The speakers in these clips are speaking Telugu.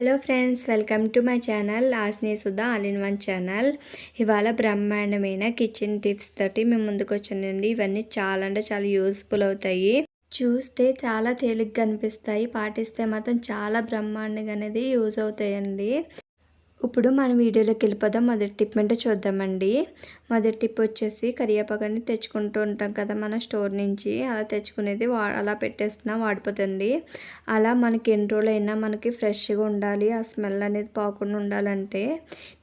Hello friends welcome to my channel ఆస్నే Sudha all in one channel. ఇవాళ బ్రహ్మాండమైన కిచెన్ టిప్స్ తోటి మేము ముందుకు వచ్చానండి. ఇవన్నీ చాలా అంటే చాలా యూస్ఫుల్ అవుతాయి. చూస్తే చాలా తేలిగ్గా అనిపిస్తాయి. పాటిస్తే మాత్రం చాలా బ్రహ్మాండంగా అనేది యూజ్ అవుతాయండి. ఇప్పుడు మన వీడియోలోకి వెళ్ళిపోదాం. మొదటి టిప్ అంటే చూద్దామండి. మొదటి టిప్ వచ్చేసి కరివేపాకుని తెచ్చుకుంటూ ఉంటాం కదా మన స్టోర్ నుంచి. అలా తెచ్చుకునేది వా అలా పెట్టేస్తున్నా వాడిపోతుంది. అలా మనకి ఎన్ని రోజులైనా మనకి ఫ్రెష్గా ఉండాలి. ఆ స్మెల్ అనేది పోకుండా ఉండాలంటే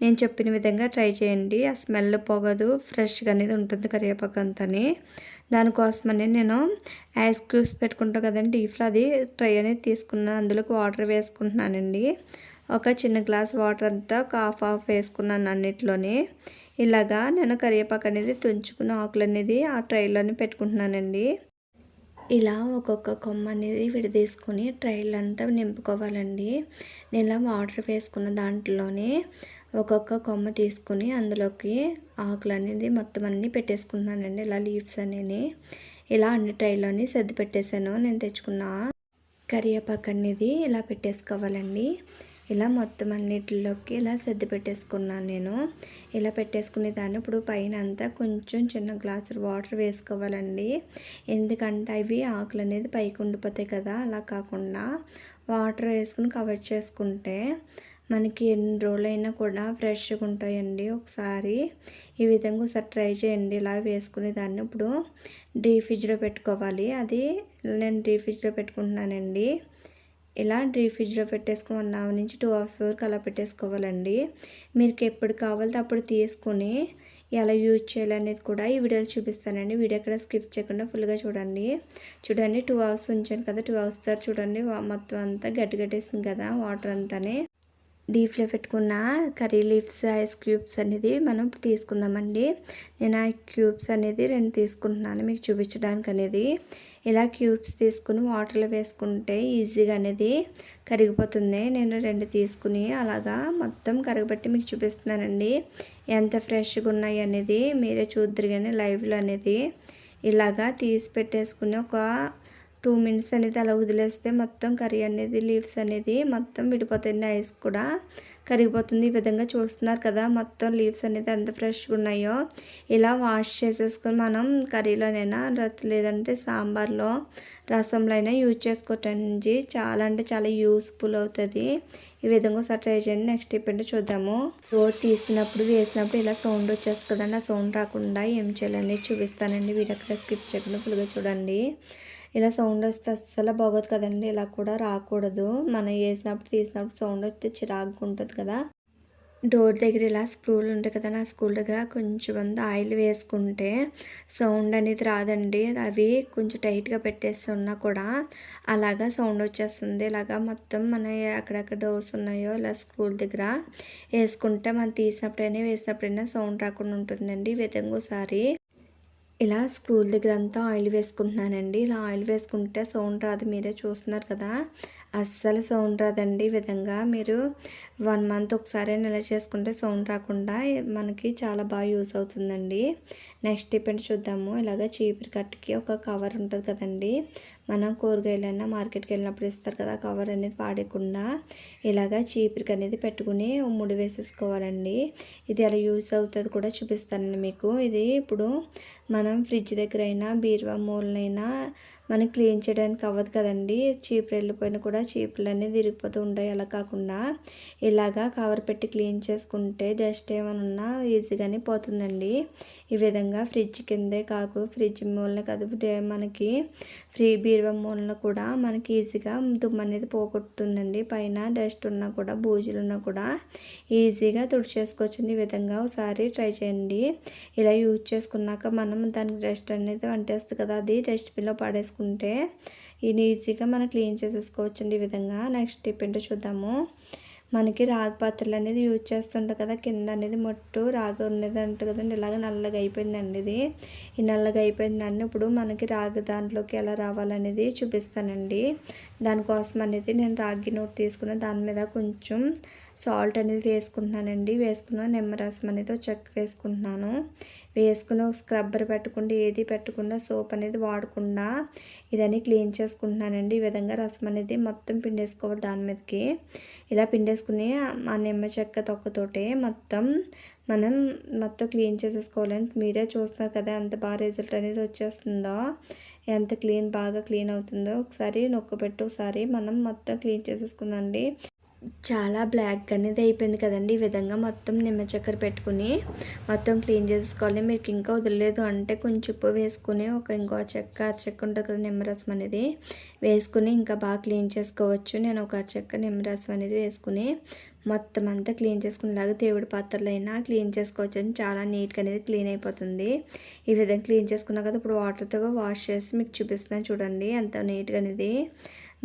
నేను చెప్పిన విధంగా ట్రై చేయండి. ఆ స్మెల్ పోగదు. ఫ్రెష్గా అనేది ఉంటుంది కరివేపాకు అంతని. దానికోసమని నేను ఐస్ క్యూబ్స్ పెట్టుకుంటాం కదండి. డీప్లో అది ట్రై అనేది తీసుకున్నాను అందులోకి వాటర్ వేసుకుంటున్నానండి. ఒక చిన్న గ్లాస్ వాటర్ అంతా కాఫ్ ఆఫ్ వేసుకున్నాను అన్నిట్లోనే. ఇలాగా నేను కరివేపాకు అనేది తుంచుకున్న ఆకులు అనేది ఆ ట్రైలోనే పెట్టుకుంటున్నానండి. ఇలా ఒక్కొక్క కొమ్మ అనేది విడదీసుకొని ట్రైల్ అంతా నింపుకోవాలండి. నేను ఇలా వాటర్ వేసుకున్న దాంట్లోనే ఒక్కొక్క కొమ్మ తీసుకుని అందులోకి ఆకులు అనేది మొత్తం అన్నీ పెట్టేసుకుంటున్నానండి. ఇలా లీవ్స్ అనేది ఇలా అన్ని ట్రైలోని సర్ది పెట్టేశాను. నేను తెచ్చుకున్న కరివేపాకు అనేది ఇలా పెట్టేసుకోవాలండి. ఇలా మొత్తం అన్నిటిలోకి ఇలా సర్ది పెట్టేసుకున్నాను నేను. ఇలా పెట్టేసుకునే దాన్ని ఇప్పుడు పైన అంతా కొంచెం చిన్న గ్లాసు వాటర్ వేసుకోవాలండి. ఎందుకంటే అవి ఆకులు అనేది పైకి ఉండిపోతాయి కదా అలా కాకుండా వాటర్ వేసుకుని కవర్ చేసుకుంటే మనకి ఎన్ని రోజులైనా కూడా ఫ్రెష్గా ఉంటాయండి. ఒకసారి ఈ విధంగా ఒకసారి ట్రై చేయండి. ఇలా వేసుకునే దాన్ని ఇప్పుడు డీ ఫ్రిడ్జ్లో పెట్టుకోవాలి. అది నేను డీ ఫ్రిడ్జ్లో పెట్టుకుంటున్నానండి. ఇలా డీ ఫ్రిడ్జ్లో పెట్టేసుకుని వన్ అవర్ నుంచి టూ అవర్స్ వరకు అలా పెట్టేసుకోవాలండి. మీకు ఎప్పుడు కావాలితే అప్పుడు తీసుకొని ఎలా యూజ్ చేయాలనేది కూడా ఈ వీడియోలో చూపిస్తానండి. వీడియో ఎక్కడ స్కిప్ చేయకుండా ఫుల్గా చూడండి. చూడండి టూ అవర్స్ ఉంచాను కదా టూ అవర్స్ తర్వాత చూడండి మొత్తం అంతా గట్టి గట్టేసింది కదా వాటర్ అంతానే. డీప్లో పెట్టుకున్న కర్రీ లీవ్స్ ఐస్ క్యూబ్స్ అనేది మనం తీసుకుందామండి. నేను ఆ క్యూబ్స్ అనేది రెండు తీసుకుంటున్నాను మీకు చూపించడానికి అనేది. ఇలా క్యూబ్స్ తీసుకుని వాటర్లో వేసుకుంటే ఈజీగా అనేది కరిగిపోతుంది. నేను రెండు తీసుకుని అలాగా మొత్తం కరగబెట్టి మీకు చూపిస్తున్నానండి. ఎంత ఫ్రెష్గా ఉన్నాయి అనేది మీరే చూద్దరు కానీ లైవ్లో అనేది ఇలాగా తీసి పెట్టేసుకుని ఒక టూ మినిట్స్ అనేది అలా వదిలేస్తే మొత్తం కర్రీ అనేది లీవ్స్ అనేది మొత్తం విడిపోతుంది ఐస్ కూడా కరిగిపోతుంది. ఈ విధంగా చూస్తున్నారు కదా మొత్తం లీవ్స్ అనేది ఎంత ఫ్రెష్గా ఉన్నాయో. ఇలా వాష్ చేసేసుకొని మనం కర్రీలోనైనా లేదంటే సాంబార్లో రసంలో అయినా యూజ్ చేసుకోవటానికి చాలా అంటే చాలా యూస్ఫుల్ అవుతుంది. ఈ విధంగా ఒకసారి ట్రై చేయండి. నెక్స్ట్ ఇప్పుడు చూద్దాము. రోడ్ తీసినప్పుడు వేసినప్పుడు ఇలా సౌండ్ వచ్చేస్తుంది కదండి. ఆ సౌండ్ రాకుండా ఏం చేయాలని చూపిస్తానండి. వీడియో అక్కడ స్కిప్ చేయకుండా ఫుల్గా చూడండి. ఇలా సౌండ్ వస్తే అస్సలు బాగోదు కదండి. ఇలా కూడా రాకూడదు. మనం వేసినప్పుడు తీసినప్పుడు సౌండ్ వస్తే చిరాకుగా ఉంటుంది కదా. డోర్ దగ్గర ఇలా స్క్రూలు ఉంటాయి కదా నా స్కూల్ దగ్గర కొంచెం అంత ఆయిల్ వేసుకుంటే సౌండ్ అనేది రాదండి. అవి కొంచెం టైట్గా పెట్టేస్తున్నా కూడా అలాగా సౌండ్ వచ్చేస్తుంది. ఇలాగా మొత్తం మన అక్కడక్కడ డోర్స్ ఉన్నాయో ఇలా స్కూల్ దగ్గర వేసుకుంటే మనం తీసినప్పుడైనా వేసినప్పుడైనా సౌండ్ రాకుండా ఉంటుందండి ఈ విధంగా ఒకసారి. ఇలా స్క్రూల దగ్గర అంతా ఆయిల్ వేసుకుంటున్నానండి. ఇలా ఆయిల్ వేసుకుంటే సౌండ్ రాదు మీరే చూస్తున్నారు కదా. అస్సలు సౌండ్ రాదండి ఈ విధంగా. మీరు వన్ మంత్ ఒకసారి నెల చేసుకుంటే సౌండ్ రాకుండా మనకి చాలా బాగా యూస్ అవుతుందండి. నెక్స్ట్ టిప్ చూద్దాము. ఇలాగ చీపురు కట్టుకి ఒక కవర్ ఉంటుంది కదండి. మనం కూరగాయలైనా మార్కెట్కి వెళ్ళినప్పుడు ఇస్తారు కదా కవర్ అనేది పాడకుండా ఇలాగ చీపురికి అనేది పెట్టుకుని ముడి వేసేసుకోవాలండి. ఇది ఎలా యూస్ అవుతుంది కూడా చూపిస్తానండి మీకు. ఇది ఇప్పుడు మనం ఫ్రిడ్జ్ దగ్గర అయినా బీరువా మూలనైనా మనం క్లీన్ చేయడానికి అవ్వదు కదండి. చీపురు వెళ్ళిపోయినా కూడా చీపులు అనేది తిరిగిపోతూ ఉంటాయి. అలా కాకుండా ఇలాగా కవర్ పెట్టి క్లీన్ చేసుకుంటే జస్ట్ ఏమైనా ఉన్నా ఈజీగానే పోతుందండి. ఈ విధంగా ఫ్రిడ్జ్ కిందే కాకు ఫ్రిడ్జ్ మూలన కాదు మనకి ఫ్రీ బీరువా మూలన కూడా మనకి ఈజీగా దుమ్ము అనేది పోగొడుతుందండి పైన డస్ట్ ఉన్నా కూడా బూజులు ఉన్నా కూడా ఈజీగా తుడిచేసుకోవచ్చండి. ఈ విధంగా ఒకసారి ట్రై చేయండి. ఇలా యూజ్ చేసుకున్నాక మనం దానికి డస్ట్ అనేది వంటేస్తుంది కదా అది డస్ట్బిన్లో పడేసుకుంటే ఇది ఈజీగా మనం క్లీన్ చేసేసుకోవచ్చండి ఈ విధంగా. నెక్స్ట్ టిప్ ఏంటో చూద్దాము. మనకి రాగి పాత్రలు అనేది యూజ్ చేస్తుంటాం కదా కింద అనేది మొట్టు రాగి ఉన్నది అంట కదండి. ఇలాగ నల్లగా అయిపోయిందండి ఇది. ఈ నల్లగా అయిపోయిందండి. ఇప్పుడు మనకి రాగి దాంట్లోకి ఎలా రావాలనేది చూపిస్తానండి. దానికోసం అనేది నేను రాగి నోట్ తీసుకున్న దాని మీద కొంచెం సాల్ట్ అనేది వేసుకుంటున్నానండి. వేసుకున్న నిమ్మరసం అనేది చెక్క వేసుకుంటున్నాను. వేసుకుని స్క్రబ్బర్ పెట్టకుండా ఏది పెట్టకుండా సోప్ అనేది వాడకుండా ఇదని క్లీన్ చేసుకుంటున్నానండి. ఈ విధంగా రసం అనేది మొత్తం పిండేసుకోవాలి దాని మీదకి. ఇలా పిండేసుకుని ఆ నిమ్మ చెక్క తొక్కతోటే మొత్తం మనం మొత్తం క్లీన్ చేసేసుకోవాలని మీరే చూస్తున్నారు కదా ఎంత బాగా రిజల్ట్ అనేది వచ్చేస్తుందో ఎంత క్లీన్ బాగా క్లీన్ అవుతుందో. ఒకసారి నొక్కబెట్టి ఒకసారి మనం మొత్తం క్లీన్ చేసేసుకుందండి చాలా బ్లాక్ అనేది అయిపోయింది కదండి. ఈ విధంగా మొత్తం నిమ్మ చక్కెర పెట్టుకుని మొత్తం క్లీన్ చేసుకోవాలి. మీకు ఇంకా వదిలేదు అంటే కొంచెం ఉప్పు వేసుకుని ఒక ఇంకో చెక్క అరచెక్క ఉంటుంది కదా నిమ్మరసం అనేది వేసుకుని ఇంకా బాగా క్లీన్ చేసుకోవచ్చు. నేను ఒక అరచెక్క నిమ్మరసం అనేది వేసుకుని మొత్తం అంతా క్లీన్ చేసుకునేలాగా దేవుడి పాత్రలైనా క్లీన్ చేసుకోవచ్చు అని చాలా నీట్గా అనేది క్లీన్ అయిపోతుంది. ఈ విధంగా క్లీన్ చేసుకున్నా కదా ఇప్పుడు వాటర్తో వాష్ చేసి మీకు చూపిస్తున్నాను చూడండి. ఎంత నీట్గా అనేది.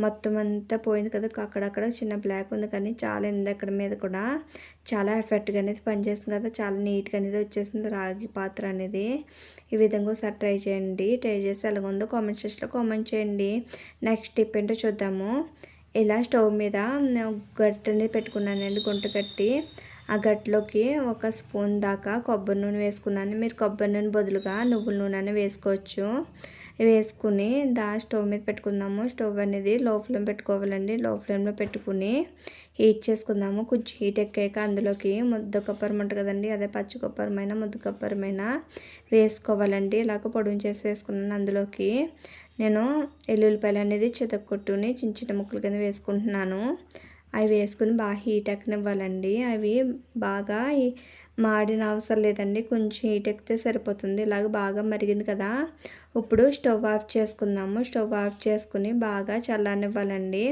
మొత్తం అంతా పోయింది కదా అక్కడక్కడ చిన్న బ్లాక్ ఉంది కానీ చాలా ఉంది అక్కడ మీద కూడా. చాలా ఎఫెక్ట్గా అనేది పనిచేస్తుంది కదా చాలా నీట్గా అనేది వచ్చేసింది రాగి పాత్ర అనేది. ఈ విధంగా ఒకసారి ట్రై చేయండి. ట్రై చేసి ఎలాగ ఉందో కామెంట్ సెక్షన్లో కామెంట్ చేయండి. నెక్స్ట్ టిప్ ఏంటో చూద్దాము. ఇలా స్టవ్ మీద గట్టు అనేది పెట్టుకున్నానండి గుంట కట్టి ఆ గట్లోకి ఒక స్పూన్ దాకా కొబ్బరి నూనె వేసుకున్నాను. మీరు కొబ్బరి నూనె బదులుగా నువ్వుల నూనె వేసుకోవచ్చు. వేసుకుని దా స్టవ్ మీద పెట్టుకుందాము. స్టవ్ అనేది లో ఫ్లేమ్ పెట్టుకోవాలండి. లో ఫ్లేమ్లో పెట్టుకుని హీట్ చేసుకుందాము. కొంచెం హీట్ ఎక్కాక అందులోకి ముద్ద కొబ్బరం ఉంటుంది కదండి అదే పచ్చి కొప్పరమైన ముద్ద కొప్పరమైన వేసుకోవాలండి. ఇలాగ పొడుగు చేసి వేసుకున్నాను. అందులోకి నేను ఎల్లుల్లిపాయలు అనేది చితక్కొట్టుని చిన్న చిన్న ముక్కల కింద వేసుకుంటున్నాను. అవి వేసుకుని బాగా హీట్ ఎక్కనివ్వాలండి. అవి బాగా మాడిన అవసరం లేదండి. కొంచెం హీట్ ఎక్కితే సరిపోతుంది. ఇలాగ బాగా మరిగింది కదా. ఇప్పుడు స్టవ్ ఆఫ్ చేసుకుందాము. స్టవ్ ఆఫ్ చేసుకుని బాగా చల్లనివ్వాలండి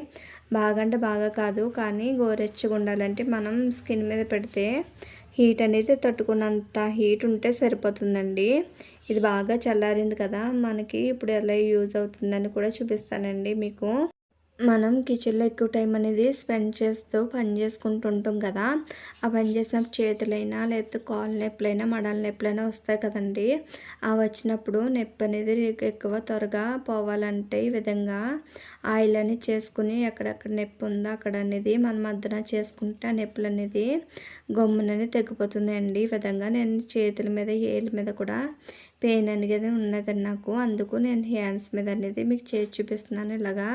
బాగా అంటే బాగా కాదు కానీ గోరెచ్చగా ఉండాలంటే మనం స్కిన్ మీద పెడితే హీట్ అనేది తట్టుకున్నంత హీట్ ఉంటే సరిపోతుందండి. ఇది బాగా చల్లారింది కదా. మనకి ఇప్పుడు ఎలా యూజ్ అవుతుందని కూడా చూపిస్తానండి మీకు. మనం కిచెన్లో ఎక్కువ టైం అనేది స్పెండ్ చేస్తూ పని చేసుకుంటూ ఉంటాం కదా. ఆ పని చేసినప్పుడు చేతులైనా లేకపోతే కాలు నొప్పులైనా మడల నొప్పులైనా వస్తాయి కదండి. ఆ వచ్చినప్పుడు నొప్పి అనేది ఎక్కువ త్వరగా పోవాలంటే ఈ విధంగా ఆయిల్ అనేది చేసుకుని ఎక్కడెక్కడ నొప్పి ఉందో అక్కడ అనేది మనం మద్దన చేసుకుంటే ఆ నొప్పులు అనేది గమ్మునని తగ్గిపోతుంది అండి ఈ విధంగా నేను చేతుల మీద ఏళ్ళ మీద కూడా పెయిన్ అనేది ఉన్నది నాకు. అందుకు నేను హ్యాండ్స్ మీద అనేది మీకు చేసి చూపిస్తున్నాను. ఇలాగా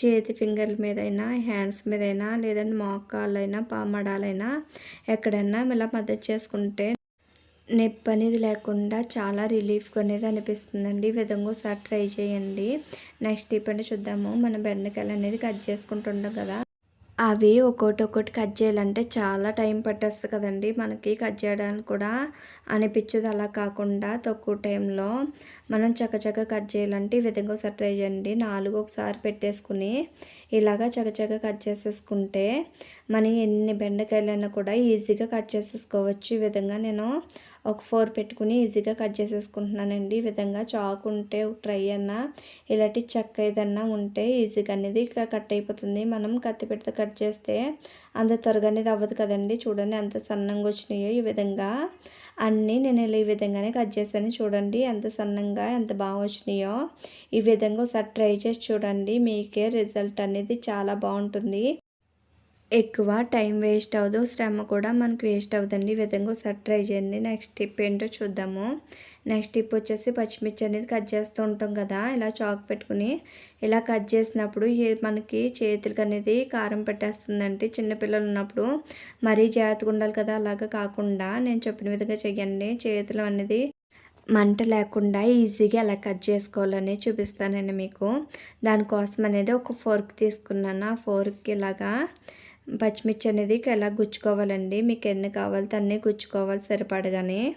చేతి ఫింగర్ల మీద అయినా హ్యాండ్స్ మీద అయినా లేదంటే మోకాళ్ళైనా పామడాలైనా ఎక్కడైనా ఇలా మద్దతు చేసుకుంటే నొప్పి అనేది లేకుండా చాలా రిలీఫ్గా అనేది అనిపిస్తుందండి. ఈ విధంగా ఒకసారి ట్రై చేయండి. నెక్స్ట్ ఇప్పుడు చూద్దాము. మన బెండకాయలు అనేది కట్ చేసుకుంటుంటాం కదా. అవి ఒక్కొక్కటి ఒక్కొక్కటి కట్ చేయాలంటే చాలా టైం పట్టేస్తుంది కదండి. మనకి కట్ చేయడానికి కూడా అనిపించదు. అలా కాకుండా తక్కువ టైంలో మనం చక్కచక్క కట్ చేయాలంటే ఈ విధంగా ఒకసారి ట్రై చేయండి. నాలుగు ఒకసారి పెట్టేసుకుని ఇలాగా చక్కచక్క కట్ చేసేసుకుంటే మనం ఎన్ని బెండకాయలైనా కూడా ఈజీగా కట్ చేసేసుకోవచ్చు. ఈ విధంగా నేను ఒక ఫోర్ పెట్టుకుని ఈజీగా కట్ చేసేసుకుంటున్నానండి. ఈ విధంగా చాక్ ఉంటే ట్రై అన్నా ఇలాంటి చెక్క ఏదన్నా ఉంటే ఈజీగా అనేది కట్ అయిపోతుంది. మనం కత్తి పెడితే కట్ చేస్తే అంత త్వరగా అనేది అవ్వదు కదండి. చూడండి ఎంత సన్నంగా వచ్చినాయో ఈ విధంగా. అన్నీ నేను ఇలా ఈ విధంగానే కట్ చేశాను. చూడండి ఎంత సన్నంగా ఎంత బాగా వచ్చినాయో. ఈ విధంగా ఒకసారి ట్రై చేసి చూడండి. మీకే రిజల్ట్ అనేది చాలా బాగుంటుంది. ఎక్కువ టైం వేస్ట్ అవ్వదు శ్రమ కూడా మనకు వేస్ట్ అవుతుంది ఈ విధంగా ఒకసారి ట్రై చేయండి. నెక్స్ట్ టిప్ ఏంటో చూద్దాము. నెక్స్ట్ టిప్ వచ్చేసి పచ్చిమిర్చి అనేది కట్ చేస్తూ ఉంటాం కదా ఇలా చాక్ పెట్టుకుని ఇలా కట్ చేసినప్పుడు మనకి చేతులకి అనేది కారం పెట్టేస్తుందంటే చిన్నపిల్లలు ఉన్నప్పుడు మరీ జాగ్రత్తగా ఉండాలి కదా అలాగా కాకుండా నేను చెప్పిన విధంగా చేయండి చేతులు అనేది మంట లేకుండా ఈజీగా ఎలా కట్ చేసుకోవాలని చూపిస్తానండి మీకు. దానికోసం అనేది ఒక ఫోర్క్ తీసుకున్నాను. ఆ ఫోర్క్ ఇలాగా పచ్చిమిర్చి అనేది ఎలా గుచ్చుకోవాలండి? మీకు ఎన్ని కావాలితే అన్నీ గుచ్చుకోవాలి సరిపడగానే.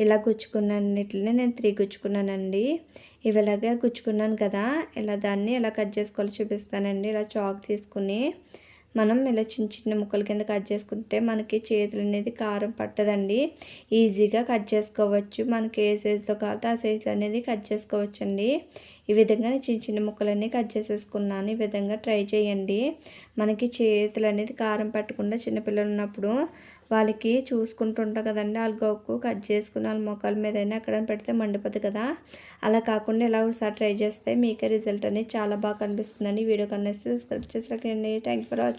ఇలా గుచ్చుకున్నన్నిటిని నేను త్రీ గుచ్చుకున్నానండి. ఇవి ఇలాగే గుచ్చుకున్నాను కదా ఇలా దాన్ని ఎలా కట్ చేసుకోవాలో చూపిస్తానండి. ఇలా చాక్ తీసుకుని మనం ఇలా చిన్న చిన్న ముక్కల కింద కట్ చేసుకుంటే మనకి చేతులు అనేది కారం పట్టదండి. ఈజీగా కట్ చేసుకోవచ్చు. మనకి ఏ సైజులో కావాలో ఆ సైజులో అనేది కట్ చేసుకోవచ్చండి. ఈ విధంగా చిన్న చిన్న ముక్కలన్నీ కట్ చేసేసుకున్నాను. ఈ విధంగా ట్రై చేయండి. మనకి చేతులు అనేది కారం పట్టకుండా చిన్నపిల్లలు ఉన్నప్పుడు వాళ్ళకి చూసుకుంటుంటాం కదండి. వాళ్ళ గొక్కు కట్ చేసుకుని వాళ్ళ మొక్కల మీద అయినా అక్కడ పెడితే మండిపోతుంది కదా. అలా కాకుండా ఇలా ఒకసారి ట్రై చేస్తే మీకే రిజల్ట్ అనేది చాలా బాగా కనిపిస్తుందండి. వీడియో కన్నా సబ్స్క్రైబ్ చేసి థ్యాంక్ ఫర్ వాచింగ్